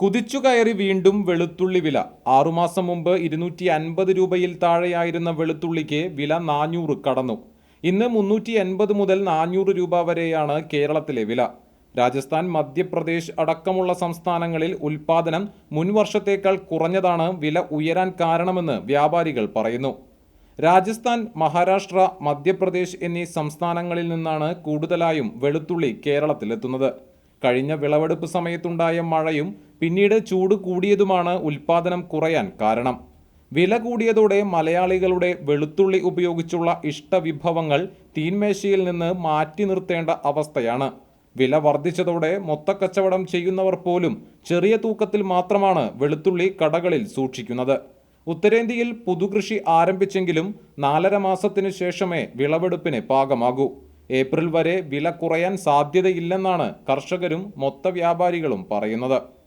കുതിച്ചുകയറി വീണ്ടും വെളുത്തുള്ളി വില. ആറുമാസം മുമ്പ് ഇരുന്നൂറ്റി അൻപത് രൂപയിൽ താഴെയായിരുന്ന വെളുത്തുള്ളിക്ക് വില നാനൂറ് കടന്നു. ഇന്ന് മുന്നൂറ്റി എൺപത് മുതൽ നാനൂറ് രൂപ വരെയാണ് കേരളത്തിലെ വില. രാജസ്ഥാൻ മധ്യപ്രദേശ് അടക്കമുള്ള സംസ്ഥാനങ്ങളിൽ ഉൽപാദനം മുൻവർഷത്തേക്കാൾ കുറഞ്ഞതാണ് വില ഉയരാൻ കാരണമെന്ന് വ്യാപാരികൾ പറയുന്നു. രാജസ്ഥാൻ മഹാരാഷ്ട്ര മധ്യപ്രദേശ് എന്നീ സംസ്ഥാനങ്ങളിൽ നിന്നാണ് കൂടുതലായും വെളുത്തുള്ളി കേരളത്തിലെത്തുന്നത്. കഴിഞ്ഞ വിളവെടുപ്പ് സമയത്തുണ്ടായ മഴയും പിന്നീട് ചൂട് കൂടിയതുമാണ് ഉൽപാദനം കുറയാൻ കാരണം. വില കൂടിയതോടെ മലയാളികളുടെ വെളുത്തുള്ളി ഉപയോഗിച്ചുള്ള ഇഷ്ടവിഭവങ്ങൾ തീന്മേശയിൽ നിന്ന് മാറ്റി നിർത്തേണ്ട അവസ്ഥയാണ്. വില വർദ്ധിച്ചതോടെ മൊത്തക്കച്ചവടം ചെയ്യുന്നവർ പോലും ചെറിയ തൂക്കത്തിൽ മാത്രമാണ് വെളുത്തുള്ളി കടകളിൽ സൂക്ഷിക്കുന്നത്. ഉത്തരേന്ത്യയിൽ പുതുകൃഷി ആരംഭിച്ചെങ്കിലും നാലര മാസത്തിനു ശേഷമേ വിളവെടുപ്പിന് പാകമാകൂ. ഏപ്രിൽ വരെ വില കുറയാൻ സാധ്യതയില്ലെന്നാണ് കർഷകരും മൊത്ത വ്യാപാരികളും പറയുന്നത്.